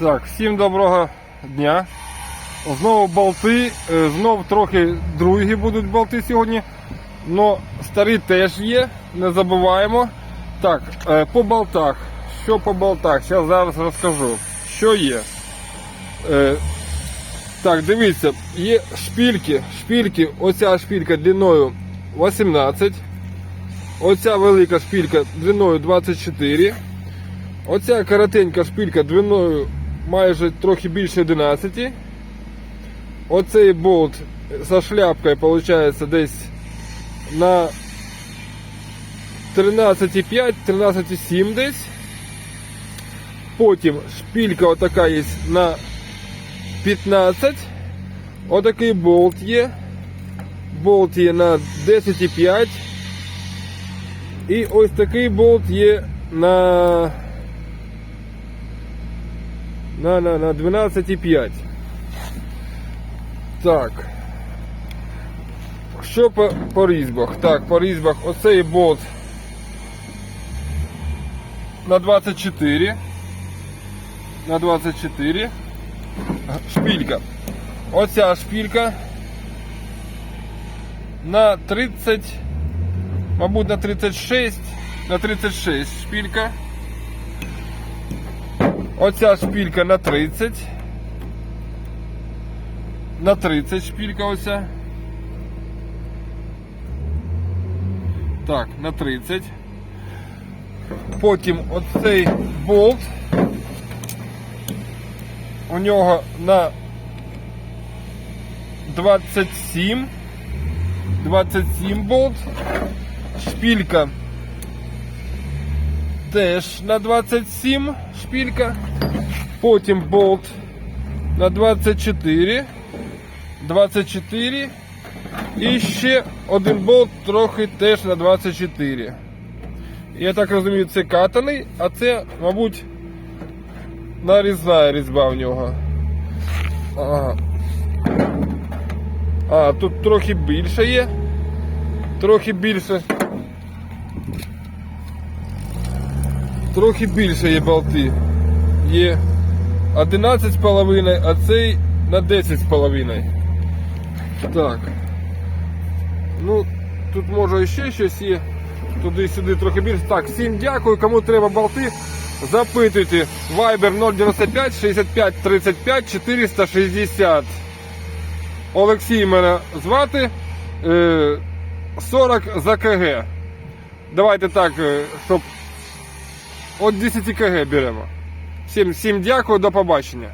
Так, всім доброго дня. Знову болти, е, знов трохи другі будуть болти сьогодні. Но старі теж є, не забуваємо. Так, е, по болтах. Що по болтах? Зараз зараз розкажу. Що є? Е, Так, дивіться, є шпільки. Шпільки, оця шпілька длиною 18. Оця велика шпілька длиною 24. Оця коротенька шпилька длиною майже трохи більше 11. Оцей болт со шляпкою виходить десь на 13,5, 13,7 десь. Потім шпилька отака є на 15. Отакий болт є. Болт є на 10,5. І ось такий болт є на на, на, на 12,5. Так. Що по, по різьбах? Так, по різьбах оцей болт на 24. На 24. Шпілька. Оця шпілька на 30. Мабуть, на 36. На 36 шпілька. Оця шпілька на 30. На 30 шпілька оця. Так, на 30. Потім оцей болт. У нього на 27. 27 болт. Шпілька теж на 27 шпілька. Потім болт на 24. 24. І ще один болт трохи теж на 24. Я так розумію, це катаний, а це, мабуть, нарізна різьба в нього. Ага. А, тут трохи більше є. Трохи більше. Трохи більше є болти. Є 11,5, а цей на 10,5. Так. Ну, тут може ще щось є. Туди-сюди трохи більше. Так, всім дякую. Кому треба болти, запитуйте. Viber 095 65 35 460. Олексій мене звати. Е, 40 за КГ. Давайте так, е, щоб От 10 кг беремо. Всім, всім дякую, до побачення.